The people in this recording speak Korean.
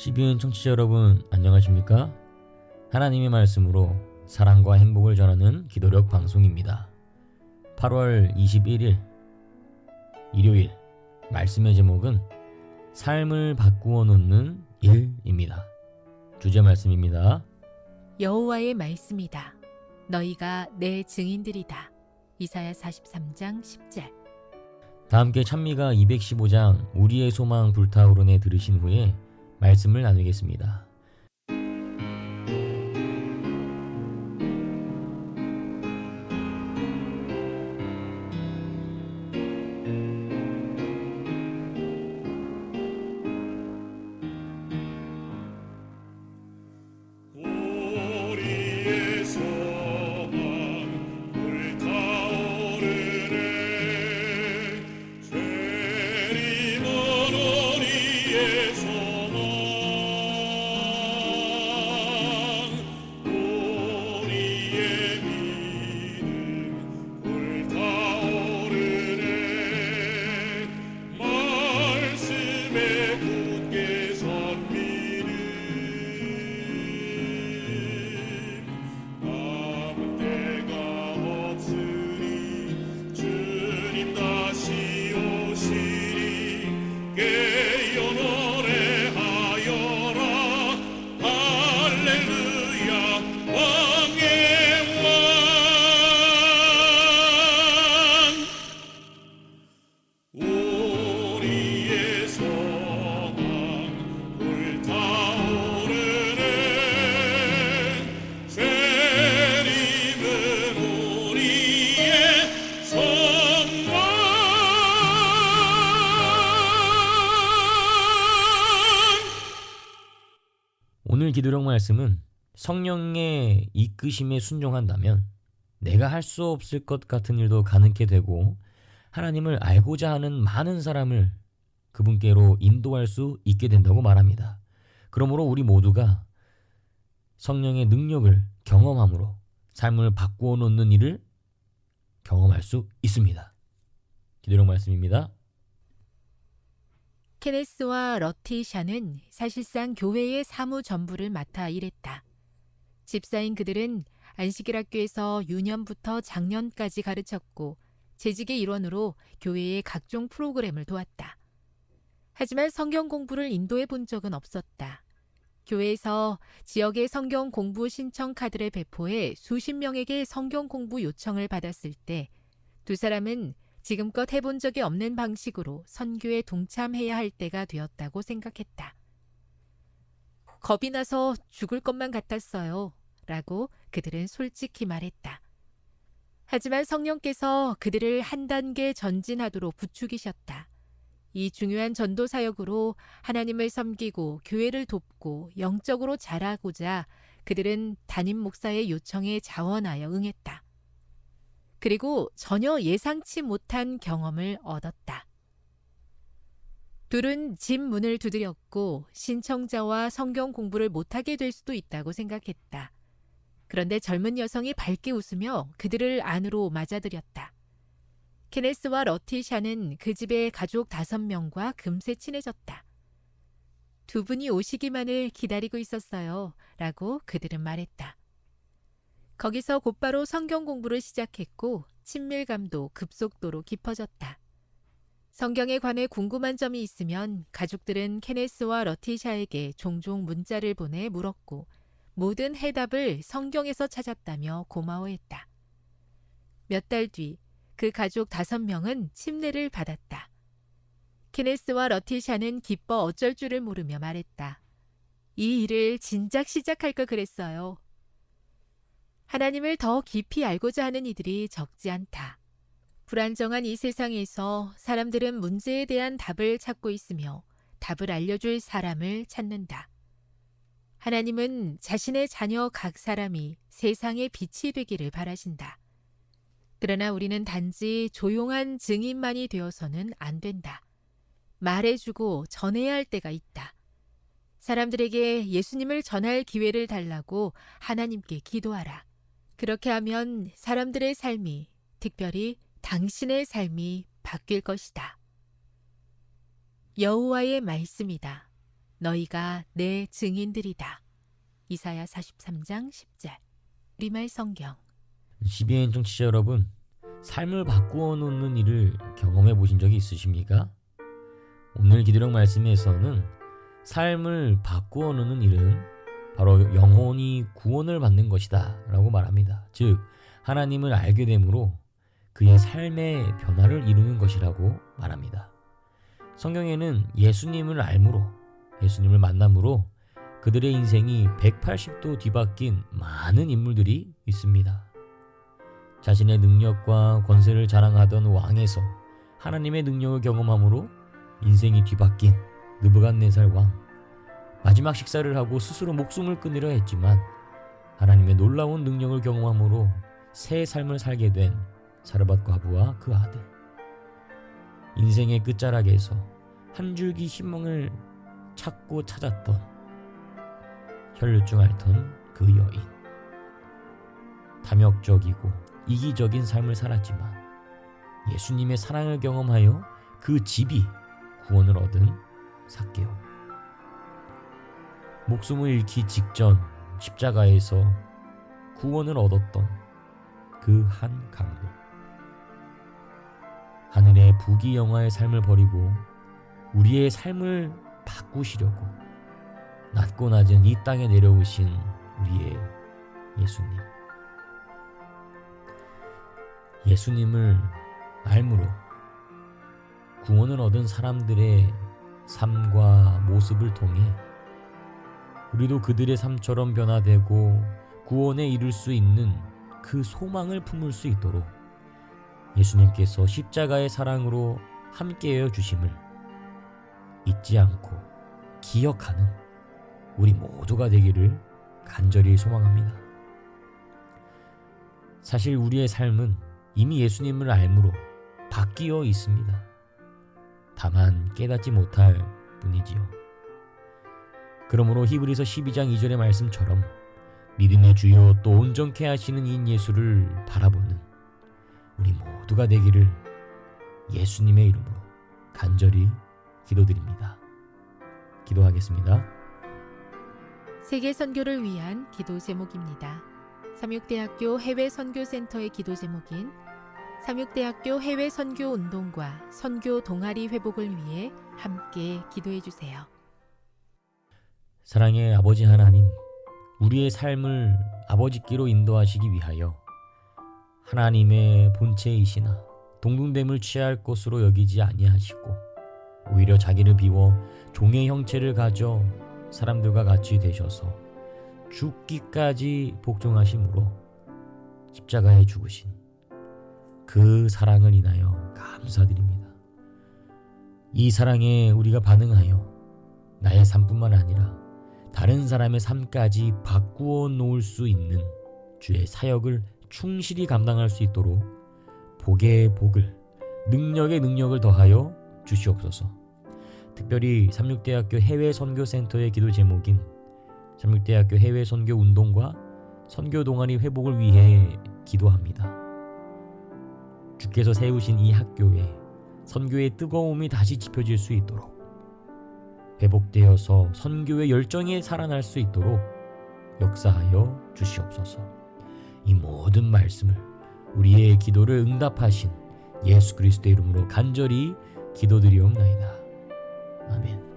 12인 청취자 여러분 안녕하십니까? 하나님의 말씀으로 사랑과 행복을 전하는 기도력 방송입니다. 8월 21일 일요일 말씀의 제목은 삶을 바꾸어 놓는 일입니다. 주제 말씀입니다. 여호와의 말씀이다. 너희가 내 증인들이다. 이사야 43장 10절. 다 함께 찬미가 215장 우리의 소망 불타오르네 들으신 후에 말씀을 나누겠습니다. 오늘 기도력 말씀은 성령의 이끄심에 순종한다면 내가 할 수 없을 것 같은 일도 가능케 되고 하나님을 알고자 하는 많은 사람을 그분께로 인도할 수 있게 된다고 말합니다. 그러므로 우리 모두가 성령의 능력을 경험함으로 삶을 바꾸어 놓는 일을 경험할 수 있습니다. 기도력 말씀입니다. 케네스와 러티샤는 사실상 교회의 사무 전부를 맡아 일했다. 집사인 그들은 안식일학교에서 유년부터 작년까지 가르쳤고 재직의 일원으로 교회의 각종 프로그램을 도왔다. 하지만 성경 공부를 인도해 본 적은 없었다. 교회에서 지역의 성경 공부 신청 카드를 배포해 수십 명에게 성경 공부 요청을 받았을 때 두 사람은 지금껏 해본 적이 없는 방식으로 선교에 동참해야 할 때가 되었다고 생각했다. 겁이 나서 죽을 것만 같았어요. 라고 그들은 솔직히 말했다. 하지만 성령께서 그들을 한 단계 전진하도록 부추기셨다. 이 중요한 전도 사역으로 하나님을 섬기고 교회를 돕고 영적으로 자라고자 그들은 담임 목사의 요청에 자원하여 응했다. 그리고 전혀 예상치 못한 경험을 얻었다. 둘은 집 문을 두드렸고 신청자와 성경 공부를 못하게 될 수도 있다고 생각했다. 그런데 젊은 여성이 밝게 웃으며 그들을 안으로 맞아들였다. 케네스와 러티샤는 그 집의 가족 다섯 명과 금세 친해졌다. 두 분이 오시기만을 기다리고 있었어요. 라고 그들은 말했다. 거기서 곧바로 성경 공부를 시작했고 친밀감도 급속도로 깊어졌다. 성경에 관해 궁금한 점이 있으면 가족들은 케네스와 러티샤에게 종종 문자를 보내 물었고 모든 해답을 성경에서 찾았다며 고마워했다. 몇 달 뒤 그 가족 다섯 명은 침례를 받았다. 케네스와 러티샤는 기뻐 어쩔 줄을 모르며 말했다. 이 일을 진작 시작할 걸 그랬어요. 하나님을 더 깊이 알고자 하는 이들이 적지 않다. 불안정한 이 세상에서 사람들은 문제에 대한 답을 찾고 있으며 답을 알려줄 사람을 찾는다. 하나님은 자신의 자녀 각 사람이 세상의 빛이 되기를 바라신다. 그러나 우리는 단지 조용한 증인만이 되어서는 안 된다. 말해주고 전해야 할 때가 있다. 사람들에게 예수님을 전할 기회를 달라고 하나님께 기도하라. 그렇게 하면 사람들의 삶이, 특별히 당신의 삶이 바뀔 것이다. 여호와의 말씀이다. 너희가 내 증인들이다. 이사야 43장 10절. 리말 성경. CBN 청취자 여러분, 삶을 바꾸어 놓는 일을 경험해 보신 적이 있으십니까? 오늘 기도력 말씀에서는 삶을 바꾸어 놓는 일은 바로 영혼이 구원을 받는 것이다 라고 말합니다. 즉, 하나님을 알게 되므로 그의 삶의 변화를 이루는 것이라고 말합니다. 성경에는 예수님을 알므로, 예수님을 만남으로 그들의 인생이 180도 뒤바뀐 많은 인물들이 있습니다. 자신의 능력과 권세를 자랑하던 왕에서 하나님의 능력을 경험함으로 인생이 뒤바뀐 느부갓네살 왕. 마지막 식사를 하고 스스로 목숨을 끊으려 했지만 하나님의 놀라운 능력을 경험함으로 새 삶을 살게 된 사르밧 과부와 그 아들. 인생의 끝자락에서 한 줄기 희망을 찾고 찾았던 혈류증 앓던 그 여인. 탐욕적이고 이기적인 삶을 살았지만 예수님의 사랑을 경험하여 그 집이 구원을 얻은 삭개오. 목숨을 잃기 직전 십자가에서 구원을 얻었던 그 한 강도. 하늘의 부귀 영화의 삶을 버리고 우리의 삶을 바꾸시려고 낮고 낮은 이 땅에 내려오신 우리의 예수님. 예수님을 알므로 구원을 얻은 사람들의 삶과 모습을 통해 우리도 그들의 삶처럼 변화되고 구원에 이를 수 있는 그 소망을 품을 수 있도록 예수님께서 십자가의 사랑으로 함께하여 주심을 잊지 않고 기억하는 우리 모두가 되기를 간절히 소망합니다. 사실 우리의 삶은 이미 예수님을 알므로 바뀌어 있습니다. 다만 깨닫지 못할 뿐이지요. 그러므로 히브리서 12장 2절의 말씀처럼 믿음의 주요 또 온전케 하시는 인 예수를 바라보는 우리 모두가 되기를 예수님의 이름으로 간절히 기도드립니다. 기도하겠습니다. 세계 선교를 위한 기도 제목입니다. 삼육대학교 해외 선교 센터의 기도 제목인 삼육대학교 해외 선교 운동과 선교 동아리 회복을 위해 함께 기도해 주세요. 사랑의 아버지 하나님, 우리의 삶을 아버지께로 인도하시기 위하여 하나님의 본체이시나 동등됨을 취할 것으로 여기지 아니하시고 오히려 자기를 비워 종의 형체를 가져 사람들과 같이 되셔서 죽기까지 복종하심으로 십자가에 죽으신 그 사랑을 인하여 감사드립니다. 이 사랑에 우리가 반응하여 나의 삶뿐만 아니라 다른 사람의 삶까지 바꾸어 놓을 수 있는 주의 사역을 충실히 감당할 수 있도록 복의 복을 능력의 능력을 더하여 주시옵소서. 특별히 삼육대학교 해외 선교 센터의 기도 제목인 삼육대학교 해외 선교 운동과 선교 동아리 회복을 위해 기도합니다. 주께서 세우신 이 학교에 선교의 뜨거움이 다시 지펴질 수 있도록 회복되어서 선교의 열정에 살아날 수 있도록 역사하여 주시옵소서. 이 모든 말씀을 우리의 기도를 응답하신 예수 그리스도의 이름으로 간절히 기도드리옵나이다. 아멘.